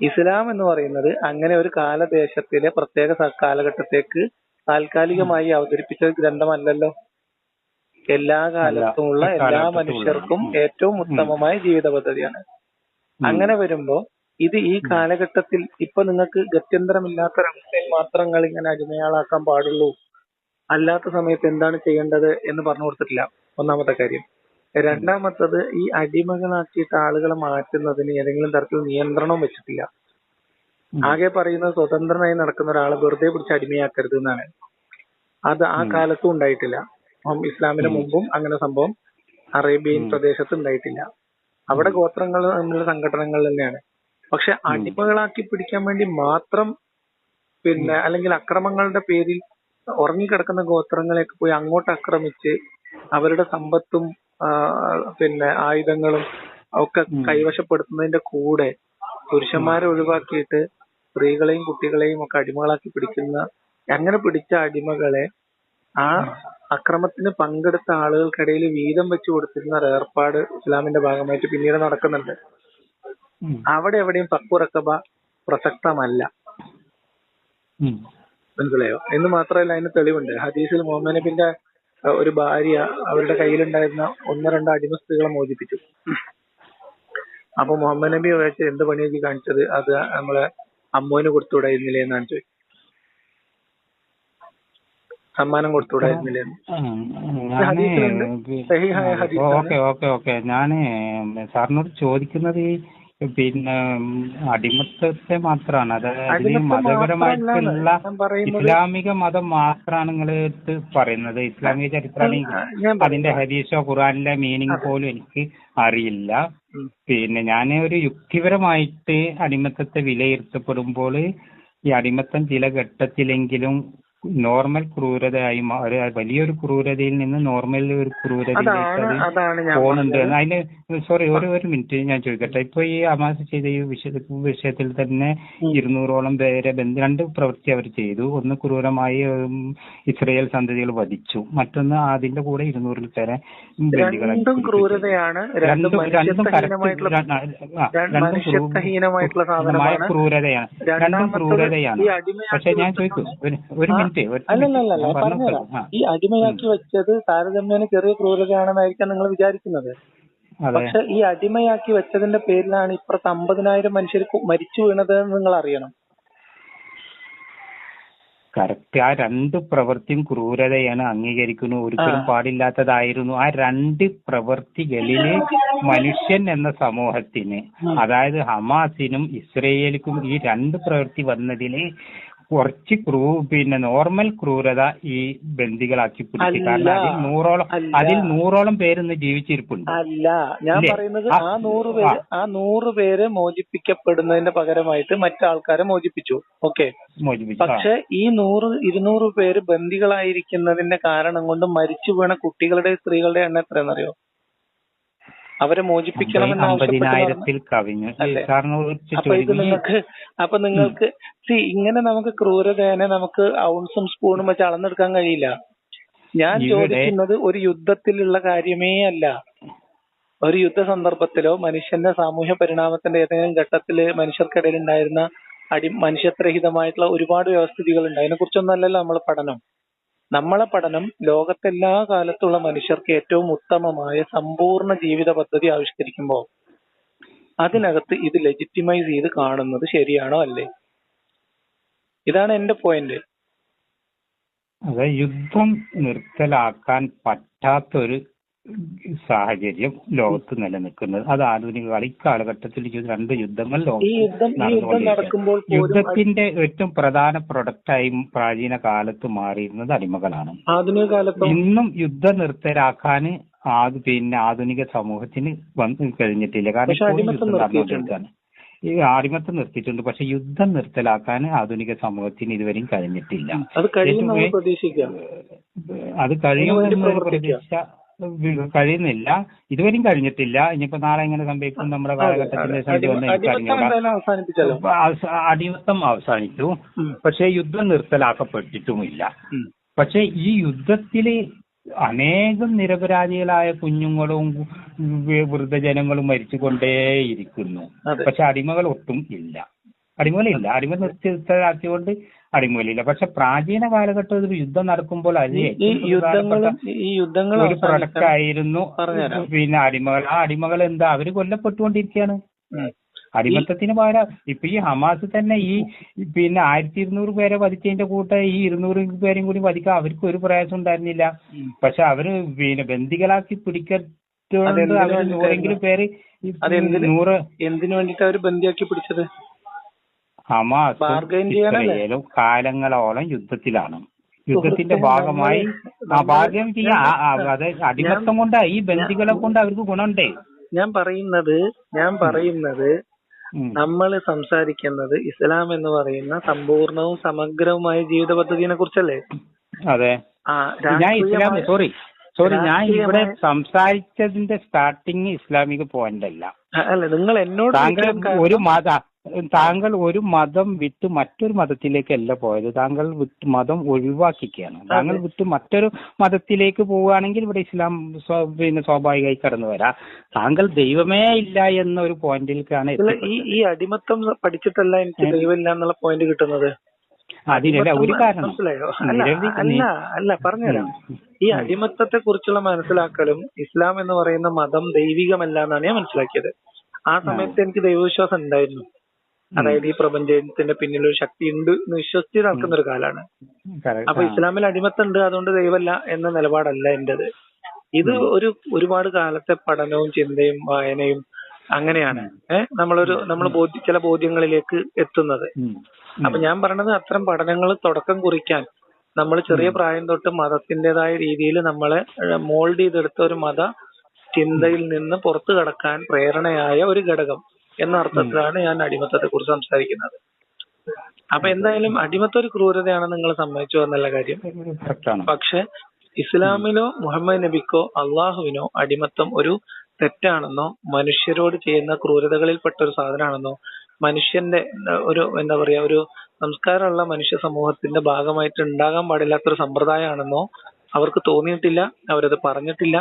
ഇസ്ലാം എന്ന് പറയുന്നത് അങ്ങനെ ഒരു കാലദേശത്തിലെ പ്രത്യേക കാലഘട്ടത്തേക്ക് താൽക്കാലികമായി അവതരിപ്പിച്ച ഒരു ഗ്രന്ഥമല്ലല്ലോ? എല്ലാ കാലത്തുമുള്ള എല്ലാ മനുഷ്യർക്കും ഏറ്റവും ഉത്തമമായ ജീവിത പദ്ധതിയാണ് അങ്ങനെ വരുമ്പോ ഇത് ഈ കാലഘട്ടത്തിൽ ഇപ്പൊ നിങ്ങൾക്ക് ഗത്യന്തരമില്ലാത്തൊരവസ്ഥയിൽ മാത്രം നിങ്ങൾ ഇങ്ങനെ അടിമയാളാക്കാൻ പാടുള്ളൂ. അല്ലാത്ത സമയത്ത് എന്താണ് ചെയ്യേണ്ടത് എന്ന് പറഞ്ഞു കൊടുത്തിട്ടില്ല. ഒന്നാമത്തെ കാര്യം. രണ്ടാമത്തത് ഈ അടിമകളാക്കിയിട്ട് ആളുകളെ മാറ്റുന്നതിന് ഏതെങ്കിലും തരത്തിൽ നിയന്ത്രണവും വെച്ചിട്ടില്ല. ആകെ പറയുന്നത് സ്വതന്ത്രനായി നടക്കുന്ന ഒരാളെ വെറുതെ പിടിച്ച് അടിമയാക്കരുത് എന്നാണ്. അത് ആ കാലത്തും ഉണ്ടായിട്ടില്ല. ഇസ്ലാമിന്. മുമ്പും അങ്ങനെ സംഭവം അറേബ്യൻ. പ്രദേശത്ത് ഉണ്ടായിട്ടില്ല. അവിടെ ഗോത്രങ്ങൾ തമ്മിലുള്ള സംഘടനകൾ തന്നെയാണ്. പക്ഷെ അടിമകളാക്കി പിടിക്കാൻ വേണ്ടി മാത്രം പിന്നെ അല്ലെങ്കിൽ അക്രമങ്ങളുടെ പേരിൽ ഉറങ്ങിക്കിടക്കുന്ന ഗോത്രങ്ങളെയൊക്കെ പോയി അങ്ങോട്ട് ആക്രമിച്ച് അവരുടെ സമ്പത്തും പിന്നെ ആയുധങ്ങളും ഒക്കെ. കൈവശപ്പെടുത്തുന്നതിന്റെ കൂടെ പുരുഷന്മാരെ ഒഴിവാക്കിയിട്ട് സ്ത്രീകളെയും കുട്ടികളെയും ഒക്കെ അടിമകളാക്കി പിടിക്കുന്ന അങ്ങനെ പിടിച്ച അടിമകളെ ആ അക്രമത്തിന് പങ്കെടുത്ത ആളുകൾക്കിടയിൽ വീതം വെച്ച് കൊടുത്തിരുന്ന ഒരു ഏർപ്പാട് ഇസ്ലാമിന്റെ ഭാഗമായിട്ട് പിന്നീട് നടക്കുന്നുണ്ട്. അവിടെ എവിടെയും പക്വറക്കബ പ്രസക്തമല്ല. മനസ്സിലായോ? എന്ന് മാത്രമല്ല അതിന് തെളിവുണ്ട്. ഹദീസിൽ മുഹമ്മദ് നബിന്റെ ഒരു ഭാര്യ അവരുടെ കയ്യിലുണ്ടായിരുന്ന ഒന്ന് രണ്ട് അടിമസ്ഥികളെ മോചിപ്പിച്ചു. അപ്പൊ മുഹമ്മദ് നബി ചോദിച്ചു എന്ത് പണിയാക്കി കാണിച്ചത്? അത് നമ്മളെ അമ്മുവിന് കൊടുത്തുകൂടായിരുന്നില്ലേ എന്നാണ് ചോദിച്ചത്. സമ്മാനം കൊടുത്തുകൂടായിരുന്നില്ലേ ഹദീസാണ്. Okay okay okay. ഞാൻ സാറിനോട് ചോദിക്കുന്നത് പിന്നെ അടിമത്തത്തെ മാത്രമാണ് അതായത് മതപരമായിട്ടുള്ള ഇസ്ലാമിക മതം മാത്രമാണ് നിങ്ങൾ പറയുന്നത്. ഇസ്ലാമിക ചരിത്രമാണ് അതിന്റെ ഹദീസോ ഖുറാനിലെ മീനിങ് പോലും എനിക്ക് അറിയില്ല. പിന്നെ ഞാൻ ഒരു യുക്തിപരമായിട്ട് അടിമത്തത്തെ വിലയിരുത്തപ്പെടുമ്പോൾ ഈ അടിമത്തം ചില ഘട്ടത്തിലെങ്കിലും നോർമൽ ക്രൂരതയായി ഒരു വലിയൊരു ക്രൂരതയിൽ നിന്ന് നോർമൽ ഒരു ക്രൂരതയിലേക്ക് പോകുന്നുണ്ട്. അതിന് സോറി ഒരു ഒരു മിനിറ്റ് ഞാൻ ചോദിക്കട്ടെ. ഇപ്പൊ ഈ അമാസ് ചെയ്ത ഈ വിഷയ വിഷയത്തിൽ തന്നെ. ഇരുന്നൂറോളം പേരെ ബന്ധ രണ്ട് പ്രവൃത്തി അവർ ചെയ്തു. ഒന്ന് ക്രൂരമായി ഇസ്രയേൽ സന്തതികൾ വധിച്ചു. മറ്റൊന്ന് അതിന്റെ കൂടെ ഇരുന്നൂറിൽ പേരെ രണ്ടും ക്രൂരതയാണ്. രണ്ടും. ക്രൂരതയാണ്. രണ്ടും ക്രൂരതയാണ്. പക്ഷെ ഞാൻ ചോദിക്കും ഒരു മിനിറ്റ് മിനിറ്റ്. പറഞ്ഞുതരാം. ഈ അടിമയാക്കി വെച്ചത് താരതമ്യേന ചെറിയ ക്രൂരതയാണെന്നായിരിക്കാം നിങ്ങൾ വിചാരിക്കുന്നത്. പക്ഷെ ഈ അടിമയാക്കി വെച്ചതിന്റെ പേരിലാണ് ഇപ്പുറത്ത് അമ്പതിനായിരം മനുഷ്യർ മരിച്ചു വീണത് നിങ്ങൾ അറിയണം. കറക്റ്റ്. ആ രണ്ട് പ്രവൃത്തിയും ക്രൂരതയാണ് അംഗീകരിക്കുന്നു. ഒരിക്കലും പാടില്ലാത്തതായിരുന്നു. ആ രണ്ട് പ്രവൃത്തികളിൽ മനുഷ്യൻ എന്ന സമൂഹത്തിന് അതായത് ഹമാസിനും ഇസ്രയേലിക്കും ഈ രണ്ട് പ്രവൃത്തി വന്നതിൽ കുറച്ച് ക്രൂ പിന്നെ നോർമൽ ക്രൂരത ഈ ബന്ദികളാക്കി പിടിച്ചു കാരണം അതിൽ നൂറോളം. അതിൽ നൂറോളം പേരിന്ന് ജീവിച്ചിരിപ്പുണ്ട്. അല്ല. ഞാൻ പറയുന്നത് ആ, നൂറ് പേര് ആ. നൂറ് പേര് മോചിപ്പിക്കപ്പെടുന്നതിന്റെ പകരമായിട്ട് മറ്റാൾക്കാരെ മോചിപ്പിച്ചു. ഓക്കെ. പക്ഷെ ഈ നൂറ് ഇരുന്നൂറ് പേര് ബന്ദികളായിരിക്കുന്നതിന്റെ കാരണം കൊണ്ട് മരിച്ചു വീണ കുട്ടികളുടെ സ്ത്രീകളുടെ എണ്ണം എത്രയെന്നറിയോ അവരെ മോചിപ്പിക്കണമെന്ന് നടന്ന- അമ്പതിനായിരത്തിൽ കവിഞ്ഞു. അപ്പൊ ഇത് നിങ്ങൾക്ക് അപ്പൊ നിങ്ങൾക്ക് സി ഇങ്ങനെ നമുക്ക് ക്രൂരതേനെ നമുക്ക് ഔൺസും സ്പൂണും വെച്ച് അളന്നെടുക്കാൻ കഴിയില്ല. ഞാൻ ചോദിക്കുന്നത് ഒരു യുദ്ധത്തിലുള്ള കാര്യമേ അല്ല. ഒരു യുദ്ധ സന്ദർഭത്തിലോ മനുഷ്യന്റെ സാമൂഹ്യ പരിണാമത്തിന്റെ ഏതെങ്കിലും ഘട്ടത്തിൽ മനുഷ്യർക്കിടയിൽ ഉണ്ടായിരുന്ന അടി മനുഷ്യത്വരഹിതമായിട്ടുള്ള ഒരുപാട് വ്യവസ്ഥിതികൾ ഉണ്ട് അതിനെ കുറിച്ചൊന്നല്ലല്ലോ നമ്മളെ പഠനം. നമ്മളെ പഠനം ലോകത്തെല്ലാ കാലത്തുള്ള മനുഷ്യർക്ക് ഏറ്റവും ഉത്തമമായ സമ്പൂർണ ജീവിത പദ്ധതി ആവിഷ്കരിക്കുമ്പോൾ അതിനകത്ത് ഇത് ലെജിറ്റിമൈസ് ചെയ്ത് കാണുന്നത് ശരിയാണോ അല്ലേ? ഇതാണ് എന്റെ പോയിന്റ് അതെ യുദ്ധം നിർത്തലാക്കാൻ പറ്റാത്തൊരു സാഹചര്യം ലോകത്ത് നിലനിൽക്കുന്നത്. അത് ആധുനിക കാല ഇക്കാലഘട്ടത്തിൽ ഈ രണ്ട് യുദ്ധങ്ങൾ ലോകത്ത് യുദ്ധത്തിന്റെ ഏറ്റവും പ്രധാന പ്രൊഡക്റ്റായി പ്രാചീന കാലത്ത് മാറിയിരുന്നത് അടിമകളാണ്. ഇന്നും യുദ്ധ നിർത്തലാക്കാൻ ആദ് പിന്നെ ആധുനിക സമൂഹത്തിന് വന്നു കഴിഞ്ഞിട്ടില്ല. കാരണം യുദ്ധം. നടന്നുകൊണ്ടിരിക്കുകയാണ്. ഈ അടിമത്തം നിർത്തിയിട്ടുണ്ട്. പക്ഷെ യുദ്ധം നിർത്തലാക്കാൻ ആധുനിക സമൂഹത്തിന് ഇതുവരെയും കഴിഞ്ഞിട്ടില്ല. അത് കഴിയുമെന്ന് പ്രതീക്ഷ കഴിയുന്നില്ല. ഇതുവരെയും കഴിഞ്ഞിട്ടില്ല. ഇനിയിപ്പോ നാളെ എങ്ങനെ സംഭവിക്കും? നമ്മുടെ കാലഘട്ടത്തിന്റെ സന്ധി വന്ന് എനിക്കറിഞ്ഞൂടാ അടിമത്തം അവസാനിച്ചു. പക്ഷേ യുദ്ധം നിർത്തലാക്കപ്പെട്ടിട്ടുമില്ല. പക്ഷേ ഈ യുദ്ധത്തിൽ അനേകം നിരപരാധികളായ കുഞ്ഞുങ്ങളും വൃദ്ധജനങ്ങളും മരിച്ചുകൊണ്ടേയിരിക്കുന്നു. കൊണ്ടേയിരിക്കുന്നു പക്ഷെ അടിമകൾ ഒട്ടും ഇല്ല. അടിമകളില്ല. അടിമ നിർത്തിലാക്കിക്കൊണ്ട് അടിമകളില്ല പക്ഷെ പ്രാചീന കാലഘട്ടത്തിൽ യുദ്ധം നടക്കുമ്പോൾ അത് ഈ യുദ്ധങ്ങൾ ഒരു പ്രൊഡക്റ്റ് ആയിരുന്നു. പിന്നെ അടിമകൾ ആ അടിമകൾ എന്താ അവർ കൊല്ലപ്പെട്ടുകൊണ്ടിരിക്കുകയാണ്. അടിമത്തത്തിന് പകരം ഇപ്പൊ ഈ ഹമാസ് തന്നെ ഈ പിന്നെ ആയിരത്തി ഇരുന്നൂറ് പേരെ വധിച്ചതിന്റെ കൂട്ട ഈ ഇരുന്നൂറ് പേരെയും കൂടി വധിക്കാൻ അവർക്ക് ഒരു പ്രയാസം ഉണ്ടായിരുന്നില്ല. പക്ഷെ അവർ പിന്നെ ബന്ദികളാക്കി പിടിക്കത്തോണ്ട് അവർ നൂറെങ്കിലും പേര്? നൂറ് എന്തിനു വേണ്ടിട്ട് അവർ ബന്ദിയാക്കി പിടിച്ചത് ഹമാസും? ഇസ്രയേലും കാലങ്ങളോളം യുദ്ധത്തിലാണ്. യുദ്ധത്തിന്റെ ഭാഗമായി ആ ഭാഗ്യം ചെയ്യാ ആ, ആ, അത് അടിമത്തം കൊണ്ട് ഈ ബന്ദികളെ കൊണ്ട് അവർക്ക് ഗുണമുണ്ടേ. ഞാൻ പറയുന്നത് ഞാൻ പറയുന്നത് നമ്മൾ സംസാരിക്കുന്നത് ഇസ്ലാം എന്ന് പറയുന്ന സമ്പൂർണവും സമഗ്രവുമായ ജീവിത പദ്ധതിയെ കുറിച്ചല്ലേ അതെ ഞാൻ ഇസ്ലാം സോറി സോറി ഞാൻ ഇവിടെ സംസാരിച്ചതിന്റെ സ്റ്റാർട്ടിങ് ഇസ്ലാമിക പോയിന്റ് അല്ല. അല്ല നിങ്ങൾ എന്നോട് ഒരു മത താങ്കൾ ഒരു മതം വിട്ട് മറ്റൊരു മതത്തിലേക്കല്ല പോയത്. താങ്കൾ വിട്ട് മതം ഒഴിവാക്കിക്കുകയാണ്. താങ്കൾ വിട്ട് മറ്റൊരു മതത്തിലേക്ക് പോവുകയാണെങ്കിൽ ഇവിടെ ഇസ്ലാം പിന്നെ സ്വാഭാവികമായി കടന്നു വരാം. താങ്കൾ ദൈവമേ ഇല്ല എന്ന ഒരു പോയിന്റിലേക്കാണ് ഈ ഈ അടിമത്തം പഠിച്ചിട്ടല്ല എനിക്ക് ദൈവമില്ല എന്നുള്ള പോയിന്റ് കിട്ടുന്നത്? അതിനല്ല ഒരു കാരണം. അല്ല അല്ല പറഞ്ഞുതരാം. ഈ അടിമത്തത്തെ കുറിച്ചുള്ള മനസ്സിലാക്കലും ഇസ്ലാം എന്ന് പറയുന്ന മതം ദൈവികമല്ല എന്നാണ് ഞാൻ മനസ്സിലാക്കിയത്. ആ സമയത്ത് എനിക്ക് ദൈവവിശ്വാസം ഉണ്ടായിരുന്നു. അതായത് ഈ പ്രപഞ്ചത്തിന്റെ പിന്നിൽ ഒരു ശക്തി ഉണ്ട് എന്ന് വിശ്വസിച്ച് നടക്കുന്ന ഒരു കാലാണ്. അപ്പൊ ഇസ്ലാമിൽ അടിമത്തം ഉണ്ട് അതുകൊണ്ട് ദൈവമല്ല എന്ന നിലപാടല്ല എന്റേത്. ഇത് ഒരു ഒരുപാട് കാലത്തെ പഠനവും ചിന്തയും വായനയും അങ്ങനെയാണ്. ഏഹ് നമ്മളൊരു നമ്മൾ ബോധ്യ ചില ബോധ്യങ്ങളിലേക്ക് എത്തുന്നത്. അപ്പൊ ഞാൻ പറയണത് അത്തരം പഠനങ്ങൾ തുടക്കം കുറിക്കാൻ നമ്മൾ ചെറിയ പ്രായം തൊട്ട് മതത്തിന്റേതായ രീതിയിൽ നമ്മളെ മോൾഡ് ചെയ്തെടുത്ത ഒരു മത ചിന്തയിൽ നിന്ന് പുറത്തു കടക്കാൻ പ്രേരണയായ ഒരു ഘടകം. എന്ന അർത്ഥത്തിലാണ് ഞാൻ അടിമത്തത്തെ കുറിച്ച് സംസാരിക്കുന്നത്. അപ്പൊ എന്തായാലും അടിമത്തം ഒരു ക്രൂരതയാണ് നിങ്ങൾ സമ്മതിച്ചു എന്നുള്ള കാര്യം. പക്ഷെ ഇസ്ലാമിനോ മുഹമ്മദ് നബിക്കോ അള്ളാഹുവിനോ അടിമത്തം ഒരു തെറ്റാണെന്നോ മനുഷ്യരോട് ചെയ്യുന്ന ക്രൂരതകളിൽപ്പെട്ട ഒരു സാധനമാണെന്നോ മനുഷ്യന്റെ ഒരു എന്താ പറയാ ഒരു സംസ്കാരമുള്ള മനുഷ്യ സമൂഹത്തിന്റെ ഭാഗമായിട്ട് ഉണ്ടാകാൻ പാടില്ലാത്തൊരു സമ്പ്രദായമാണെന്നോ അവർക്ക് തോന്നിയിട്ടില്ല അവരത് പറഞ്ഞിട്ടില്ല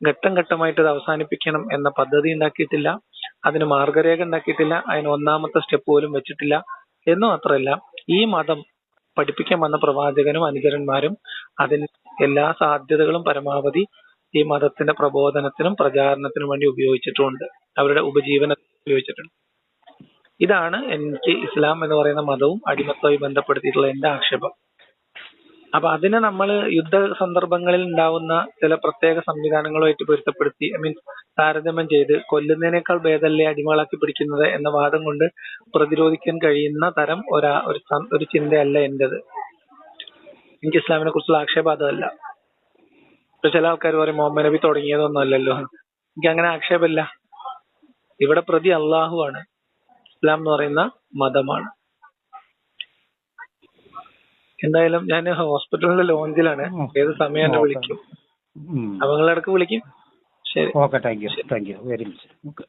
ഘട്ടം ഘട്ടമായിട്ട് അത് അവസാനിപ്പിക്കണം എന്ന പദ്ധതി ഉണ്ടാക്കിയിട്ടില്ല. അതിന് മാർഗരേഖ ഉണ്ടാക്കിയിട്ടില്ല അതിന് ഒന്നാമത്തെ സ്റ്റെപ്പ് പോലും വെച്ചിട്ടില്ല എന്ന് മാത്രമല്ല ഈ മതം പഠിപ്പിക്കാൻ വന്ന പ്രവാചകനും അനുചരന്മാരും അതിന് എല്ലാ സാധ്യതകളും പരമാവധി ഈ മതത്തിന്റെ പ്രബോധനത്തിനും പ്രചാരണത്തിനും വേണ്ടി ഉപയോഗിച്ചിട്ടുമുണ്ട് അവരുടെ ഉപജീവന ഉപയോഗിച്ചിട്ടുണ്ട്. ഇതാണ് എനിക്ക് ഇസ്ലാം എന്ന് പറയുന്ന മതവും അടിമത്തവുമായി ബന്ധപ്പെടുത്തിയിട്ടുള്ള എന്റെ ആക്ഷേപം. അപ്പൊ അതിനെ നമ്മൾ യുദ്ധ സന്ദർഭങ്ങളിൽ ഉണ്ടാവുന്ന ചില പ്രത്യേക സംവിധാനങ്ങളുമായിട്ട് പൊരുത്തപ്പെടുത്തി ഐ മീൻ താരതമ്യം ചെയ്ത് കൊല്ലുന്നതിനേക്കാൾ ഭേദമല്ലേ അടിമകളാക്കി പിടിക്കുന്നത് എന്ന വാദം കൊണ്ട് പ്രതിരോധിക്കാൻ കഴിയുന്ന തരം ഒരാ ഒരു ഒരു ചിന്തയല്ല എന്റേത്. എനിക്ക് ഇസ്ലാമിനെ കുറിച്ചുള്ള ആക്ഷേപം ഇപ്പൊ ചില ആൾക്കാർ പറയും മുഹമ്മദ് നബി തുടങ്ങിയതൊന്നും അല്ലല്ലോ. എനിക്ക് അങ്ങനെ ആക്ഷേപമില്ല. ഇവിടെ പ്രതി അള്ളാഹു ആണ് ഇസ്ലാം എന്ന് പറയുന്ന മതമാണ്. എന്തായാലും ഞാൻ ഹോസ്പിറ്റലിന്റെ ലോഞ്ചിലാണ്. ഏത് സമയം എന്നെ വിളിക്കും. അപ്പൊ നിങ്ങളിടക്ക് വിളിക്കും. ശരി. Okay thank you. Thank you. Very much. Okay.